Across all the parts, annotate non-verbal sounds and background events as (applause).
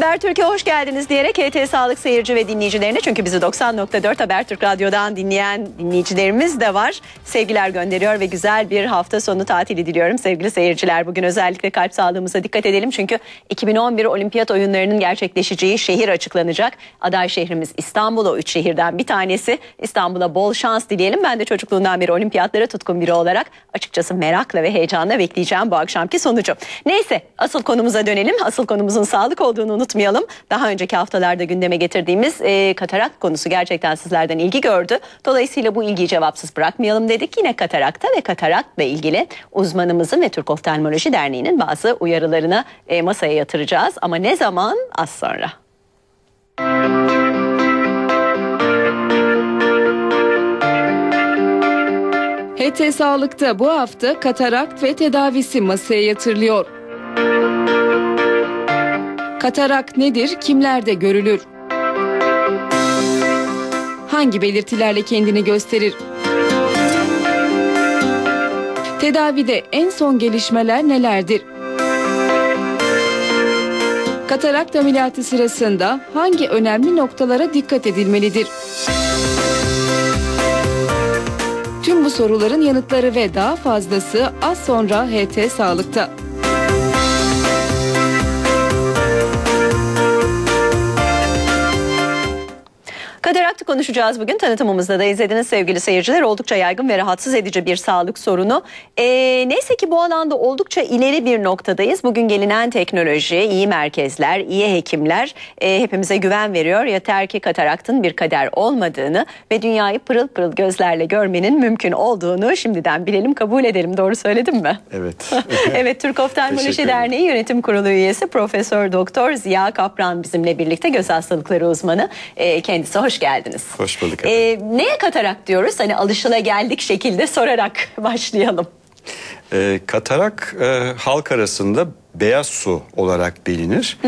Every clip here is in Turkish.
Habertürk'e hoş geldiniz diyerek HT Sağlık seyirci ve dinleyicilerine çünkü bizi 90.4 Habertürk Radyo'dan dinleyen dinleyicilerimiz de var. Sevgiler gönderiyor ve güzel bir hafta sonu tatili diliyorum sevgili seyirciler. Bugün özellikle kalp sağlığımıza dikkat edelim çünkü 2011 Olimpiyat oyunlarının gerçekleşeceği şehir açıklanacak. Aday şehrimiz İstanbul o üç şehirden bir tanesi. İstanbul'a bol şans dileyelim. Ben de çocukluğundan beri olimpiyatlara tutkun biri olarak açıkçası merakla ve heyecanla bekleyeceğim bu akşamki sonucu. Neyse asıl konumuza dönelim. Asıl konumuzun sağlık olduğunu unutmayalım. Daha önceki haftalarda gündeme getirdiğimiz e, katarak konusu gerçekten sizlerden ilgi gördü. Dolayısıyla bu ilgiyi cevapsız bırakmayalım dedik. Yine katarakta ve katarakla ilgili uzmanımızın ve Türk Oftalmoloji Derneği'nin bazı uyarılarını e, masaya yatıracağız. Ama ne zaman? Az sonra. HT Sağlık'ta bu hafta katarakt ve tedavisi masaya yatırılıyor. Katarak nedir, kimlerde görülür? Hangi belirtilerle kendini gösterir? Tedavide en son gelişmeler nelerdir? Katarakt ameliyatı sırasında hangi önemli noktalara dikkat edilmelidir? Tüm bu soruların yanıtları ve daha fazlası az sonra HT Sağlık'ta. Kataraktı konuşacağız bugün. Tanıtımımızda da izlediniz sevgili seyirciler. Oldukça yaygın ve rahatsız edici bir sağlık sorunu. Ee, neyse ki bu alanda oldukça ileri bir noktadayız. Bugün gelinen teknoloji, iyi merkezler, iyi hekimler e, hepimize güven veriyor. Yeter ki kataraktın bir kader olmadığını ve dünyayı pırıl pırıl gözlerle görmenin mümkün olduğunu şimdiden bilelim, kabul edelim. Doğru söyledim mi? Evet. (laughs) evet, Türk Oftalmoloji. Derneği Yönetim Kurulu üyesi Profesör Doktor Ziya Kapran bizimle birlikte göz hastalıkları uzmanı. Ee, kendisi hoş geldiniz. Hoş bulduk Ee, neye katarak diyoruz? Hani alışılageldik şekilde sorarak (laughs) başlayalım. Ee, katarak e, halk arasında beyaz su olarak bilinir.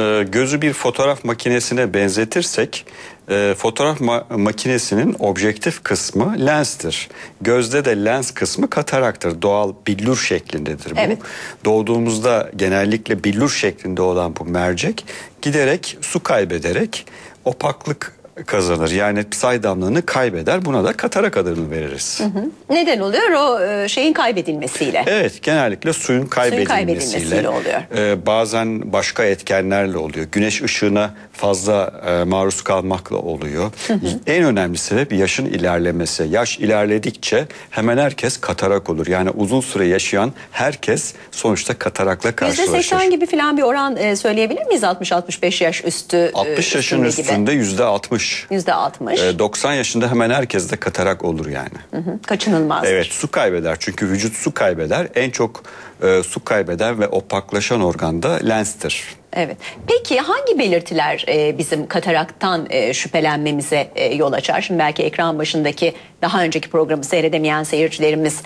Ee, gözü bir fotoğraf makinesine benzetirsek e, fotoğraf ma- makinesinin objektif kısmı lenstir. Gözde de lens kısmı kataraktır. Doğal billur şeklindedir bu. Evet. Doğduğumuzda genellikle billur şeklinde olan bu mercek giderek su kaybederek opaklık kazanır. Yani say saydamlığını kaybeder. Buna da katarak adını veririz. Hı hı. Neden oluyor? O e, şeyin kaybedilmesiyle. Evet. Genellikle suyun kaybedilmesiyle. Suyun kaybedilmesiyle oluyor. Ee, bazen başka etkenlerle oluyor. Güneş ışığına fazla e, maruz kalmakla oluyor. Hı hı. En önemli sebep yaşın ilerlemesi. Yaş ilerledikçe hemen herkes katarak olur. Yani uzun süre yaşayan herkes sonuçta katarakla karşılaşır. %80 gibi falan bir oran e, söyleyebilir miyiz 60-65 yaş üstü? E, 60 yaşın üstünde %60 60. %60. E, 90 yaşında hemen herkeste katarak olur yani. Hı, Kaçınılmaz. Evet su kaybeder çünkü vücut su kaybeder. En çok e, su kaybeden ve opaklaşan organ da lenstir. Evet. Peki hangi belirtiler e, bizim kataraktan e, şüphelenmemize e, yol açar? Şimdi belki ekran başındaki daha önceki programı seyredemeyen seyircilerimiz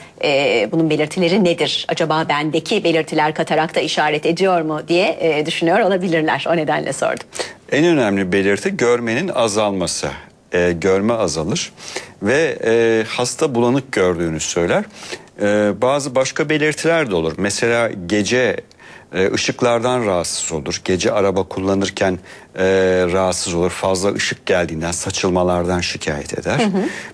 bunun belirtileri nedir? Acaba bendeki belirtiler katarakta işaret ediyor mu diye düşünüyor olabilirler. O nedenle sordum. En önemli belirti görmenin azalması. E, görme azalır ve e, hasta bulanık gördüğünü söyler. E, bazı başka belirtiler de olur. Mesela gece e, ışıklardan rahatsız olur. Gece araba kullanırken e, rahatsız olur. Fazla ışık geldiğinden saçılmalardan şikayet eder.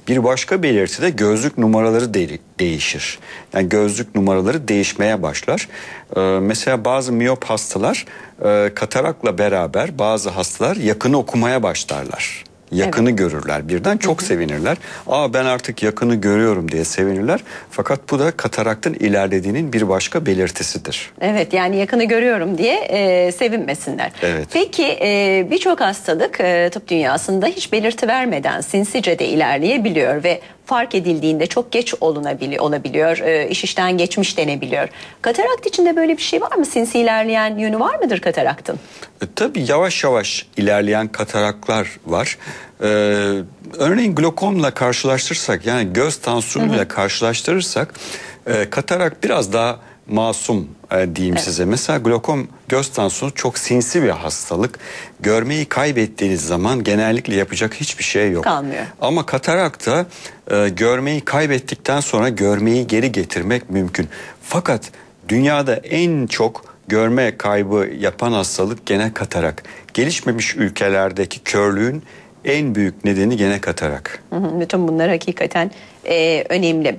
Bir başka belirti de gözlük numaraları de- değişir. Yani gözlük numaraları değişmeye başlar. E, mesela bazı miyop hastalar e, katarakla beraber bazı hastalar yakını okumaya başlarlar. Yakını görürler birden çok sevinirler. Aa ben artık yakını görüyorum diye sevinirler. Fakat bu da kataraktın ilerlediğinin bir başka belirtisidir. Evet yani yakını görüyorum diye e, sevinmesinler. Evet. Peki e, birçok hastalık e, tıp dünyasında hiç belirti vermeden sinsice de ilerleyebiliyor ve fark edildiğinde çok geç olunabiliyor, olabiliyor. E, iş işten geçmiş denebiliyor. Katarakt içinde böyle bir şey var mı? Sinsi ilerleyen yönü var mıdır kataraktın? E, tabii yavaş yavaş ilerleyen kataraklar var. Ee, örneğin glokomla karşılaştırırsak yani göz tansiyonuyla karşılaştırırsak e, katarak biraz daha masum e, diyeyim size. Mesela glokom göz tansiyonu çok sinsi bir hastalık. Görmeyi kaybettiğiniz zaman genellikle yapacak hiçbir şey yok. Kalmıyor. Ama katarakta e, görmeyi kaybettikten sonra görmeyi geri getirmek mümkün. Fakat dünyada en çok görme kaybı yapan hastalık gene katarak. Gelişmemiş ülkelerdeki körlüğün en büyük nedeni gene katarak. Bütün bunlar hakikaten e, önemli.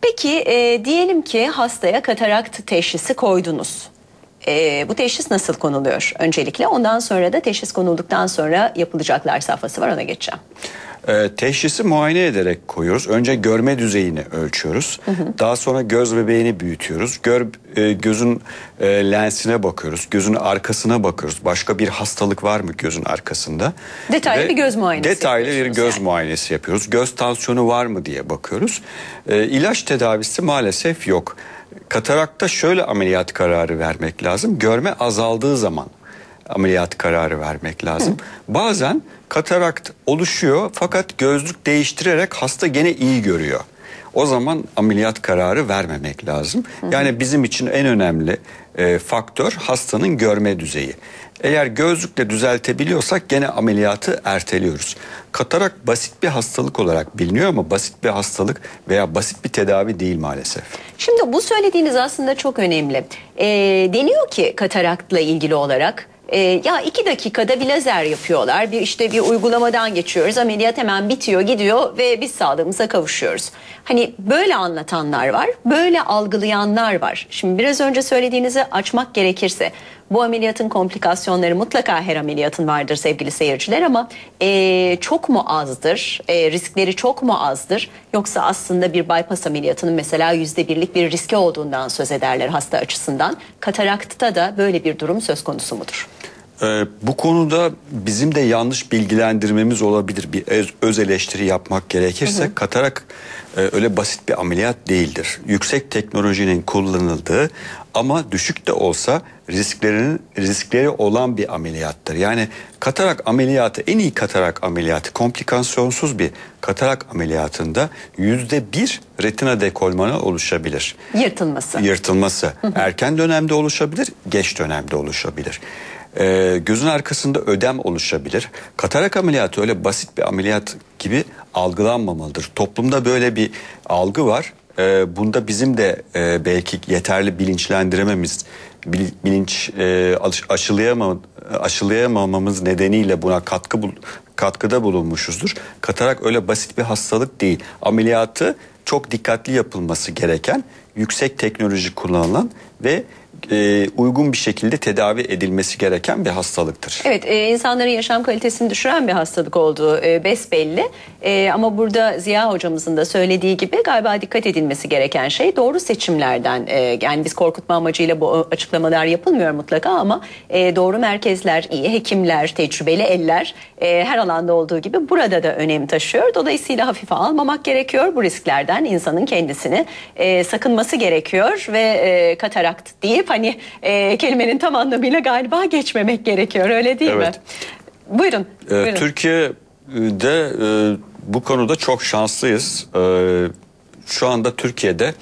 Peki e, diyelim ki hastaya katarakt teşhisi koydunuz. E, bu teşhis nasıl konuluyor öncelikle? Ondan sonra da teşhis konulduktan sonra yapılacaklar safhası var ona geçeceğim. Ee, teşhisi muayene ederek koyuyoruz. Önce görme düzeyini ölçüyoruz. Daha sonra göz bebeğini büyütüyoruz. Gör, e, gözün e, lensine bakıyoruz. Gözün arkasına bakıyoruz. Başka bir hastalık var mı gözün arkasında? Detaylı Ve bir göz muayenesi Detaylı bir göz yani. muayenesi yapıyoruz. Göz tansiyonu var mı diye bakıyoruz. E, ilaç tedavisi maalesef yok. Katarakta şöyle ameliyat kararı vermek lazım. Görme azaldığı zaman ameliyat kararı vermek lazım. Bazen katarakt oluşuyor fakat gözlük değiştirerek hasta gene iyi görüyor. O zaman ameliyat kararı vermemek lazım. Yani bizim için en önemli e, faktör hastanın görme düzeyi. Eğer gözlükle düzeltebiliyorsak gene ameliyatı erteliyoruz. Katarak basit bir hastalık olarak biliniyor ama basit bir hastalık veya basit bir tedavi değil maalesef. Şimdi bu söylediğiniz aslında çok önemli. E, deniyor ki kataraktla ilgili olarak e, ya iki dakikada bir lazer yapıyorlar. Bir işte bir uygulamadan geçiyoruz. Ameliyat hemen bitiyor, gidiyor ve biz sağlığımıza kavuşuyoruz. Hani böyle anlatanlar var, böyle algılayanlar var. Şimdi biraz önce söylediğinizi açmak gerekirse bu ameliyatın komplikasyonları mutlaka her ameliyatın vardır sevgili seyirciler ama e, çok mu azdır? E, riskleri çok mu azdır? Yoksa aslında bir bypass ameliyatının mesela yüzde birlik bir riski olduğundan söz ederler hasta açısından. Kataraktta da böyle bir durum söz konusu mudur? Ee, bu konuda bizim de yanlış bilgilendirmemiz olabilir. Bir öz, öz eleştiri yapmak gerekirse katarak e, öyle basit bir ameliyat değildir. Yüksek teknolojinin kullanıldığı ama düşük de olsa risklerinin riskleri olan bir ameliyattır. Yani katarak ameliyatı en iyi katarak ameliyatı komplikasyonsuz bir katarak ameliyatında yüzde bir retina dekolmanı oluşabilir Yırtılması. yırtılması erken dönemde oluşabilir, geç dönemde oluşabilir. Ee, gözün arkasında ödem oluşabilir. Katarak ameliyatı öyle basit bir ameliyat gibi algılanmamalıdır. Toplumda böyle bir algı var. Ee, bunda bizim de e, belki yeterli bilinçlendirememiz, bil- bilinç e, aş- aşılayama, aşılayamamamız nedeniyle buna katkı bul- katkıda bulunmuşuzdur. Katarak öyle basit bir hastalık değil. Ameliyatı çok dikkatli yapılması gereken, yüksek teknoloji kullanılan ve e, uygun bir şekilde tedavi edilmesi gereken bir hastalıktır. Evet, e, insanların yaşam kalitesini düşüren bir hastalık olduğu e, besbelli. E, ama burada Ziya hocamızın da söylediği gibi galiba dikkat edilmesi gereken şey doğru seçimlerden. Yani biz korkutma amacıyla bu açıklamalar yapılmıyor mutlaka ama doğru merkezler, iyi hekimler, tecrübeli eller her alanda olduğu gibi burada da önem taşıyor. Dolayısıyla hafife almamak gerekiyor. Bu risklerden insanın kendisini sakınması gerekiyor ve katarakt deyip hani e, kelimenin tam anlamıyla galiba geçmemek gerekiyor öyle değil mi? Evet. Buyurun. Ee, buyurun. Türkiye'de e, bu konuda çok şanslıyız. Ee, şu anda Türkiye'de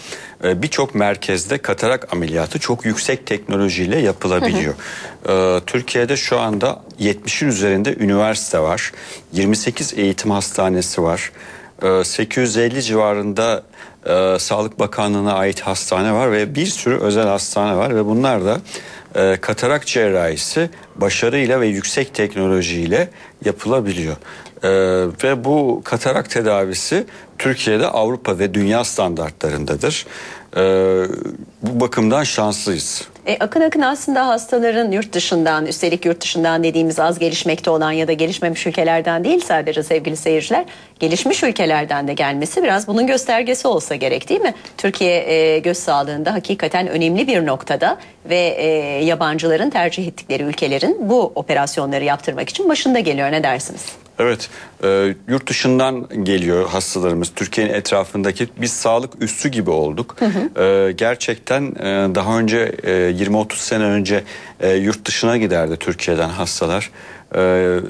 e, birçok merkezde katarak ameliyatı çok yüksek teknolojiyle yapılabiliyor. Ee, Türkiye'de şu anda 70'in üzerinde üniversite var. 28 eğitim hastanesi var. Ee, 850 civarında e, Sağlık Bakanlığı'na ait hastane var ve bir sürü özel hastane var ve bunlar da e, katarak cerrahisi başarıyla ve yüksek teknolojiyle yapılabiliyor. E, ve bu katarak tedavisi Türkiye'de Avrupa ve dünya standartlarındadır. E, bu bakımdan şanslıyız. E, akın akın aslında hastaların yurt dışından, üstelik yurt dışından dediğimiz az gelişmekte olan ya da gelişmemiş ülkelerden değil sadece sevgili seyirciler, gelişmiş ülkelerden de gelmesi biraz bunun göstergesi olsa gerek değil mi? Türkiye e, göz sağlığında hakikaten önemli bir noktada ve e, yabancıların tercih ettikleri ülkelerin bu operasyonları yaptırmak için başında geliyor ne dersiniz? Evet, e, yurt dışından geliyor hastalarımız. Türkiye'nin etrafındaki biz sağlık üssü gibi olduk. E, gerçekten e, daha önce e, 20-30 sene önce e, yurt dışına giderdi Türkiye'den hastalar. E,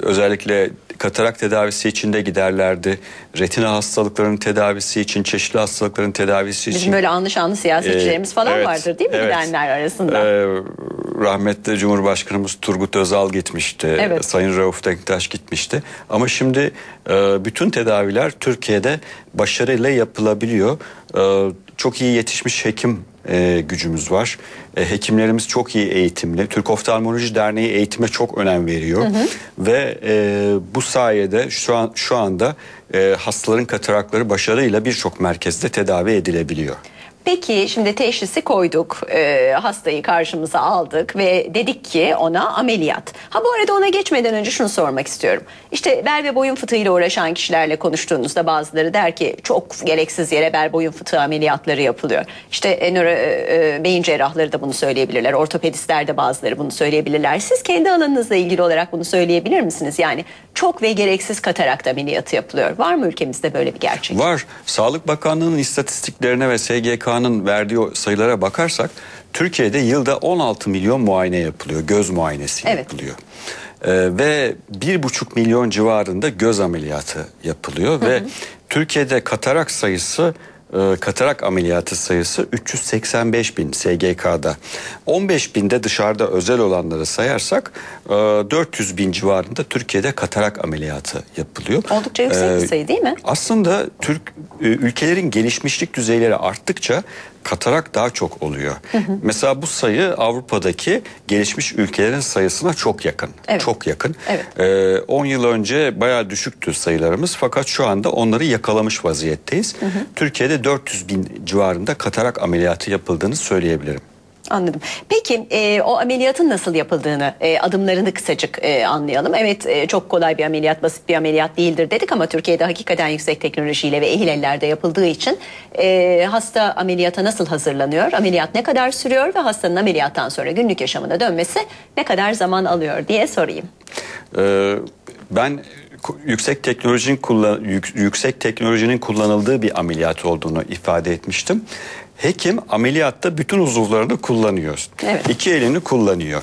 özellikle katarak tedavisi için de giderlerdi. Retina hastalıklarının tedavisi için, çeşitli hastalıkların tedavisi için. Bizim böyle anlı şanlı siyasetçilerimiz Ee, falan evet, vardır değil mi evet. gidenler arasında? Ee, rahmetli Cumhurbaşkanımız Turgut Özal gitmişti. Evet. Sayın Rauf Denktaş gitmişti. Ama şimdi e, bütün tedaviler Türkiye'de başarıyla yapılabiliyor. E, çok iyi yetişmiş hekim e, gücümüz var. E, hekimlerimiz çok iyi eğitimli. Türk Oftalmoloji Derneği eğitime çok önem veriyor. Ve e, bu sayede şu an şu anda e, hastaların katarakları başarıyla birçok merkezde tedavi edilebiliyor. Peki şimdi teşhisi koyduk, e, hastayı karşımıza aldık ve dedik ki ona ameliyat. Ha bu arada ona geçmeden önce şunu sormak istiyorum. İşte bel ve boyun fıtığıyla uğraşan kişilerle konuştuğunuzda bazıları der ki çok gereksiz yere bel boyun fıtığı ameliyatları yapılıyor. İşte e, nöro, e, e, beyin cerrahları da bunu söyleyebilirler, ortopedistler de bazıları bunu söyleyebilirler. Siz kendi alanınızla ilgili olarak bunu söyleyebilir misiniz? Yani çok ve gereksiz katarakt ameliyatı yapılıyor. Var mı ülkemizde böyle bir gerçek? Var. Sağlık Bakanlığı'nın istatistiklerine ve SGK'nın verdiği sayılara bakarsak Türkiye'de yılda 16 milyon muayene yapılıyor. Göz muayenesi Evet. yapılıyor. Ee, ve bir buçuk milyon civarında göz ameliyatı yapılıyor ve Türkiye'de katarak sayısı e, katarak ameliyatı sayısı 385 bin SGK'da. 15 binde dışarıda özel olanları sayarsak e, 400 bin civarında Türkiye'de katarak ameliyatı yapılıyor. Oldukça yüksek bir Ee, sayı değil mi? aslında Türk e, ülkelerin gelişmişlik düzeyleri arttıkça katarak daha çok oluyor. Mesela bu sayı Avrupa'daki gelişmiş ülkelerin sayısına çok yakın. Evet. Çok yakın. Evet. Ee, 10 yıl önce bayağı düşüktü sayılarımız fakat şu anda onları yakalamış vaziyetteyiz. Türkiye'de 400 bin civarında katarak ameliyatı yapıldığını söyleyebilirim. Anladım. Peki e, o ameliyatın nasıl yapıldığını, e, adımlarını kısacık e, anlayalım. Evet e, çok kolay bir ameliyat, basit bir ameliyat değildir dedik ama Türkiye'de hakikaten yüksek teknolojiyle ve ehil ellerde yapıldığı için e, hasta ameliyata nasıl hazırlanıyor? Ameliyat ne kadar sürüyor ve hastanın ameliyattan sonra günlük yaşamına dönmesi ne kadar zaman alıyor diye sorayım. Ee, ben ku- yüksek teknolojinin kullan yük- yüksek teknolojinin kullanıldığı bir ameliyat olduğunu ifade etmiştim. Hekim ameliyatta bütün uzuvlarını kullanıyor. Evet. İki elini kullanıyor.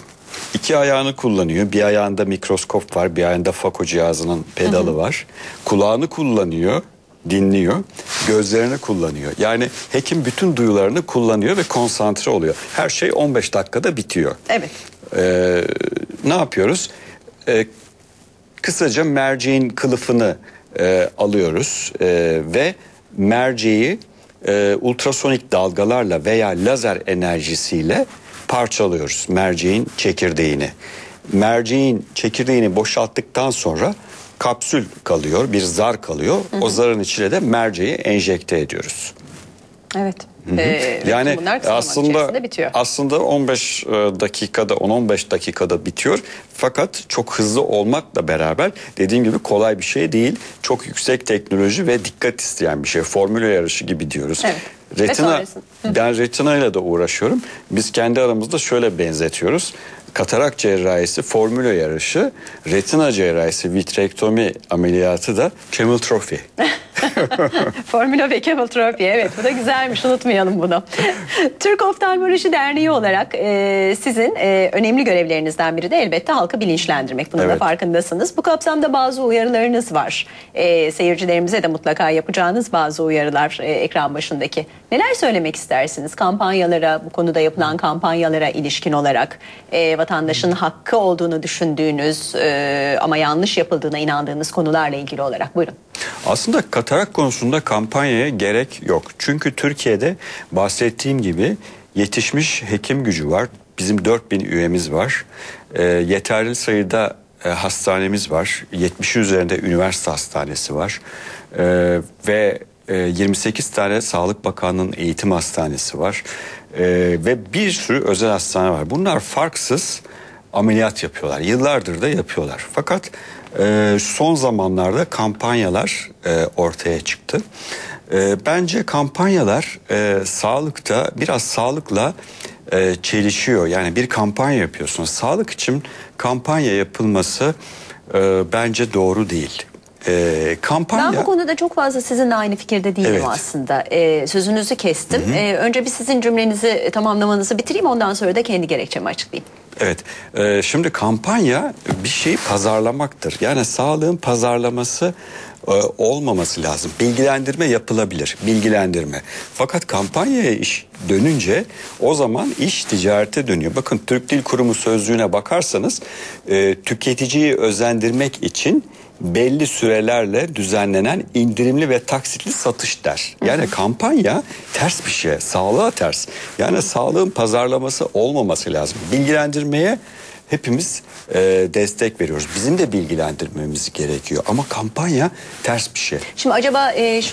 İki ayağını kullanıyor. Bir ayağında mikroskop var, bir ayağında fako cihazının pedalı var. Kulağını kullanıyor, dinliyor. Gözlerini kullanıyor. Yani hekim bütün duyularını kullanıyor ve konsantre oluyor. Her şey 15 dakikada bitiyor. Evet. Ee, ne yapıyoruz? Ee, kısaca merceğin kılıfını e, alıyoruz e, ve merceği e, ultrasonik dalgalarla veya lazer enerjisiyle parçalıyoruz merceğin çekirdeğini. Merceğin çekirdeğini boşalttıktan sonra kapsül kalıyor, bir zar kalıyor. O zarın içine de merceği enjekte ediyoruz. Evet. E, bütün Yani aslında aslında 15 e, dakikada 10-15 dakikada bitiyor. Fakat çok hızlı olmakla beraber dediğim gibi kolay bir şey değil. Çok yüksek teknoloji ve dikkat isteyen bir şey. Formüle yarışı gibi diyoruz. Evet. Ve Retina ben retina ile de uğraşıyorum. Biz kendi aramızda şöyle benzetiyoruz. Katarak cerrahisi formüle yarışı, retina cerrahisi vitrektomi ameliyatı da chemotrophy. (laughs) Formula ve kemotropi evet bu da güzelmiş unutmayalım bunu. (laughs) Türk Oftalmoloji Derneği olarak e, sizin e, önemli görevlerinizden biri de elbette halkı bilinçlendirmek. Bunun da Evet. farkındasınız. Bu kapsamda bazı uyarılarınız var. E, seyircilerimize de mutlaka yapacağınız bazı uyarılar e, ekran başındaki. Neler söylemek istersiniz kampanyalara bu konuda yapılan kampanyalara ilişkin olarak e, vatandaşın hakkı olduğunu düşündüğünüz e, ama yanlış yapıldığına inandığınız konularla ilgili olarak buyurun. Aslında katarak konusunda kampanyaya gerek yok. Çünkü Türkiye'de bahsettiğim gibi yetişmiş hekim gücü var. Bizim 4000 üyemiz var. Ee, yeterli sayıda e, hastanemiz var. 70 üzerinde üniversite hastanesi var. Ee, ve e, 28 tane Sağlık Bakanlığı'nın eğitim hastanesi var. Ee, ve bir sürü özel hastane var. Bunlar farksız ameliyat yapıyorlar. Yıllardır da yapıyorlar. Fakat e, son zamanlarda kampanyalar e, ortaya çıktı. E, bence kampanyalar sağlıkta biraz sağlıkla çelişiyor. Yani bir kampanya yapıyorsunuz. Sağlık için kampanya yapılması bence doğru değil. E, kampanya... Ben bu konuda çok fazla sizinle aynı fikirde değilim Evet. aslında. Ee, sözünüzü kestim. Ee, önce bir sizin cümlenizi tamamlamanızı bitireyim ondan sonra da kendi gerekçemi açıklayayım. Evet. Ee, şimdi kampanya bir şeyi pazarlamaktır. Yani sağlığın pazarlaması e, olmaması lazım. Bilgilendirme yapılabilir. Bilgilendirme. Fakat kampanyaya iş dönünce o zaman iş ticarete dönüyor. Bakın Türk Dil Kurumu sözlüğüne bakarsanız e, tüketiciyi özendirmek için belli sürelerle düzenlenen indirimli ve taksitli satış der. Yani kampanya ters bir şey, sağlığa ters. Yani sağlığın pazarlaması olmaması lazım. Bilgilendirmeye hepimiz e, destek veriyoruz. Bizim de bilgilendirmemiz gerekiyor ama kampanya ters bir şey. Şimdi acaba e, şundan